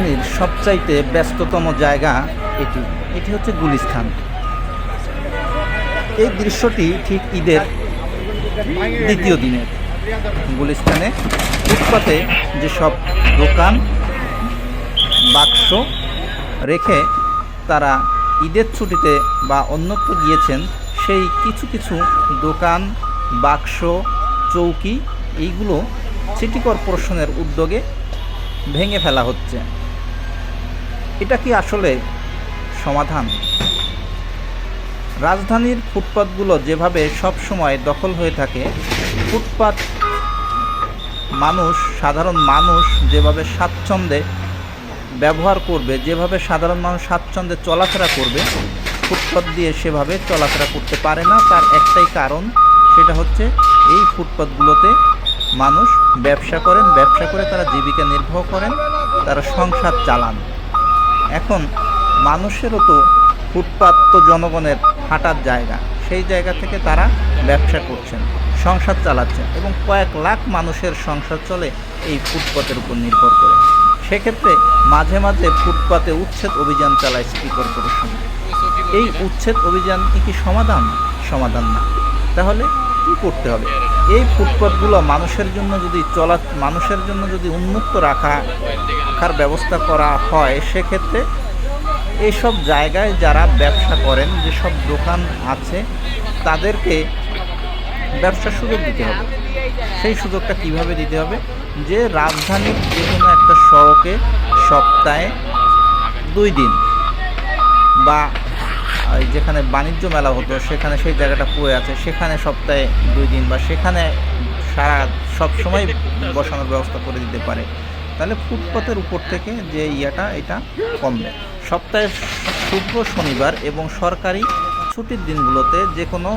রাজধানীর সবচাইতে ব্যস্ততম জায়গা এটি। এটি হচ্ছে গুলিস্থান। এই দৃশ্যটি ঠিক ঈদের দ্বিতীয় দিনের। গুলিস্তানে ফুটপাতে যেসব দোকান, বাক্স রেখে তারা ঈদের ছুটিতে বা অন্যত্র গিয়েছেন, সেই কিছু কিছু দোকান, বাক্স, চৌকি, এইগুলো সিটি কর্পোরেশনের উদ্যোগে ভেঙে ফেলা হচ্ছে। এটা কি আসলে সমাধান? রাজধানীর ফুটপাতগুলো যেভাবে সব সময় দখল হয়ে থাকে, ফুটপাত মানুষ, সাধারণ মানুষ যেভাবে স্বাচ্ছন্দ্যে ব্যবহার করবে, যেভাবে সাধারণ মানুষ স্বাচ্ছন্দ্যে চলাফেরা করবে, ফুটপাত দিয়ে সেভাবে চলাফেরা করতে পারে না। তার একটাই কারণ, সেটা হচ্ছে এই ফুটপাতগুলোতে মানুষ ব্যবসা করেন, ব্যবসা করে তারা জীবিকা নির্বাহ করেন, তারা সংসার চালান। এখন মানুষেরও তো ফুটপাত তো জনগণের হাঁটার জায়গা। সেই জায়গা থেকে তারা ব্যবসা করছেন, সংসার চালাচ্ছেন এবং কয়েক লাখ মানুষের সংসার চলে এই ফুটপাতের উপর নির্ভর করে। সেক্ষেত্রে মাঝে মাঝে ফুটপাতে উচ্ছেদ অভিযান চালায় সিটি কর্পোরেশন। এই উচ্ছেদ অভিযান কি সমাধান? সমাধান না। তাহলে করতে হবে? এই ফুটপাতগুলো মানুষের জন্য যদি চলা, মানুষের জন্য যদি উন্মুক্ত রাখা, রাখার ব্যবস্থা করা হয়, সেক্ষেত্রে এইসব জায়গায় যারা ব্যবসা করেন, যেসব দোকান আছে, তাদেরকে ব্যবসার সুযোগ দিতে হবে। সেই সুযোগটা কীভাবে দিতে হবে? যে রাজধানীর যে কোনো একটা সড়কে সপ্তাহে দুই দিন বা যেখানে বাণিজ্য মেলা হতো, সেখানে সেই জায়গাটা পড়ে আছে। সেখানে সপ্তাহে দুই দিন বা সেখানে সারা সব সময় বসানোর ব্যবস্থা করে দিতে পারে। তাহলে ফুটপাতের উপর থেকে যে ইয়াটা, এটা কমবে। সপ্তাহে শুক্র, শনিবার এবং সরকারি ছুটির দিনগুলোতে যে কোনো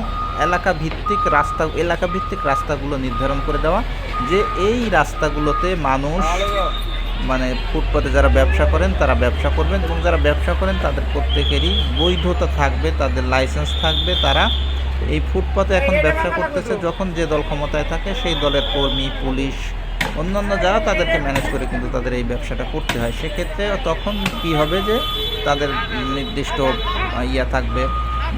এলাকা ভিত্তিক রাস্তা এলাকা ভিত্তিক রাস্তাগুলো নির্ধারণ করে দেওয়া, যে এই রাস্তাগুলোতে মানুষ মানে ফুটপাতে যারা ব্যবসা করেন, তারা ব্যবসা করবেন এবং যারা ব্যবসা করেন, তাদের প্রত্যেকেরই বৈধতা থাকবে, তাদের লাইসেন্স থাকবে, তারা এই ফুটপাতে এখন ব্যবসা করতেছে। যখন যে দল ক্ষমতায় থাকে, সেই দলের কর্মী, পুলিশ, অন্যান্য যারা, তাদেরকে ম্যানেজ করে কিন্তু তাদের এই ব্যবসাটা করতে হয়। সেক্ষেত্রে তখন কি হবে যে, তাদের নির্দিষ্ট ইয়া থাকবে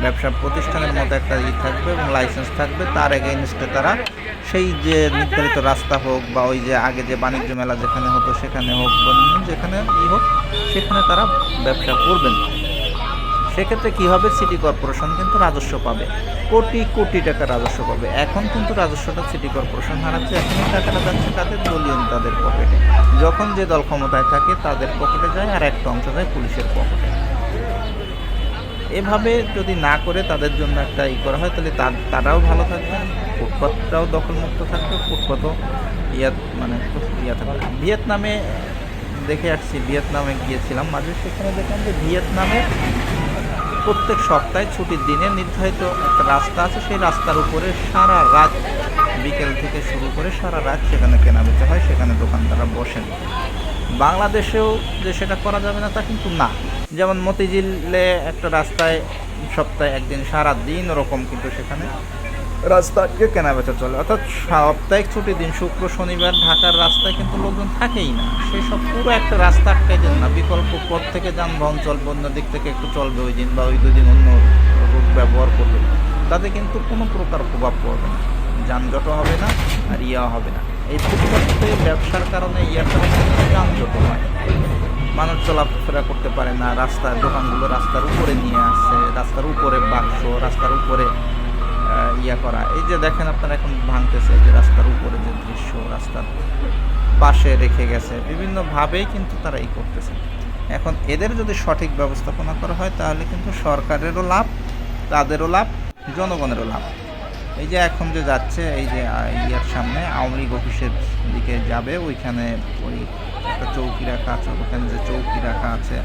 ব্যবসা প্রতিষ্ঠানের মতো একটা ই থাকবে এবং লাইসেন্স থাকবে। তার এগেইনস্টে তারা সেই যে নির্ধারিত রাস্তা হোক বা ওই যে আগে যে বাণিজ্য মেলা যেখানে হতো সেখানে হোক বা যেখানে ই হোক, সেখানে তারা ব্যবসা করবেন সেক্ষেত্রে কী হবে? সিটি কর্পোরেশন কিন্তু রাজস্ব পাবে। কোটি কোটি টাকা রাজস্ব পাবে। এখন কিন্তু রাজস্বটা সিটি কর্পোরেশন হারাচ্ছে। এখন টাকাটা যাচ্ছে তাদের দলীয় তাদের পকেটে যখন যে দল ক্ষমতায় থাকে, তাদের পকেটে যায় আর একটা অংশ যায় পুলিশের পকেটে এভাবে যদি না করে তাদের জন্য একটা ই করা হয়, তাহলে তারাও ভালো থাকবে, ফুটপাতটাও দখলমুক্ত থাকবে, ফুটপাতও ইয়াত মানে ইয়া থাকবে। ভিয়েতনামে দেখে আসছি, ভিয়েতনামে গিয়েছিলাম মাঝে, সেখানে দেখলাম যে ভিয়েতনামে প্রত্যেক সপ্তাহে ছুটির দিনে নির্ধারিত একটা রাস্তা আছে, সেই রাস্তার উপরে সারা রাত বিকেল থেকে শুরু করে সারা রাত সেখানে কেনাবেচা হয়, সেখানে দোকানদাররা বসেন। বাংলাদেশেও যে সেটা করা যাবে না তা কিন্তু না। যেমন মতিঝিলে একটা রাস্তায় সপ্তাহে একদিন সারা দিন ওরকম কিন্তু সেখানে রাস্তা রাস্তাকে কেনাবেচা চলে। অর্থাৎ সাপ্তাহিক ছুটির দিন, শুক্র, শনিবার ঢাকার রাস্তায় কিন্তু লোকজন থাকেই না। সেই সব পুরো একটা রাস্তা আটকে দেন না। বিকল্প পথ থেকে যানবাহন চলবে অন্য দিক থেকে একটু চলবে ওই দিন বা ওই দুই দিন অন্য রুট ব্যবহার করবে। তাতে কিন্তু কোনো প্রকার প্রভাব পড়বে না। যানজটও হবে না আর ইয়াও হবে না। এই ফুটপাতে ব্যবসার কারণে যানজট হয়। মানুষ চলাফেরা করতে পারে না, রাস্তার দোকানগুলো রাস্তার উপরে নিয়ে আসছে রাস্তার উপরে বাক্স, রাস্তার উপরে ইয়া করা। এই যে দেখেন আপনারা এখন ভাঙতেছে যে রাস্তার উপরে যে দৃশ্য, রাস্তার পাশে রেখে গেছে, বিভিন্নভাবেই কিন্তু তারা এই করতেছে। এখন এদের যদি সঠিক ব্যবস্থাপনা করা হয়, তাহলে কিন্তু সরকারেরও লাভ, তাদেরও লাভ, জনগণেরও লাভ। এই যে এখন যে যাচ্ছে, এই যে ইয়ার সামনে, আওয়ামী লীগ অফিসের দিকে যাবে, ওইখানে ওই একটা চৌকি রাখা আছে, ওখানে যে চৌকি রাখা আছে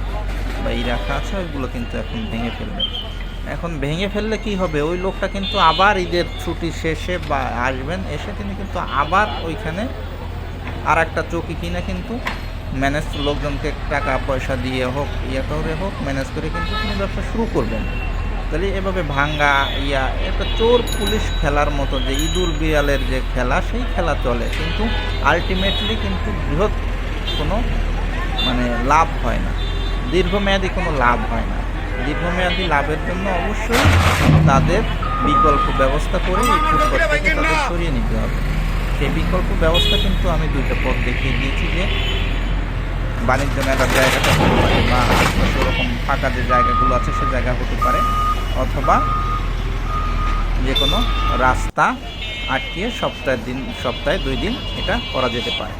বা ই রাখা আছে, ওইগুলো কিন্তু এখন ভেঙে ফেলবে। এখন ভেঙে ফেললে কি হবে? ওই লোকটা কিন্তু আবার ঈদের ছুটি শেষে বা আসবেন, এসে তিনি কিন্তু আবার ওইখানে আর একটা চৌকি কিনে কিন্তু ম্যানেজ লোকজনকে টাকা পয়সা দিয়ে হোক ইয়ে করে হোক, ম্যানেজ করে কিন্তু তিনি ব্যবসা শুরু করবেন। তাহলে এভাবে ভাঙ্গা, ইয়া, একটা চোর পুলিশ খেলার মতো যে ইঁদুর বিড়ালের যে খেলা, সেই খেলা চলে। কিন্তু আলটিমেটলি কিন্তু বৃহৎ কোনো মানে লাভ হয় না। দীর্ঘমেয়াদী কোনো লাভ হয় না। দীর্ঘমেয়াদী লাভের জন্য অবশ্যই তাদের বিকল্প ব্যবস্থা করে থেকে তাদের সরিয়ে নিতে হবে। সেই বিকল্প ব্যবস্থা কিন্তু আমি দুইটা পথ দেখিয়ে দিয়েছি যে বাণিজ্য মেলার জায়গাটা হতে পারে বা ওরকম ফাঁকা যে জায়গাগুলো আছে, সে জায়গা হতে পারে। অথবা যে কোনো রাস্তা আটকে সপ্তাহের দিন সপ্তাহে দুই দিন এটা করা যেতে পারে।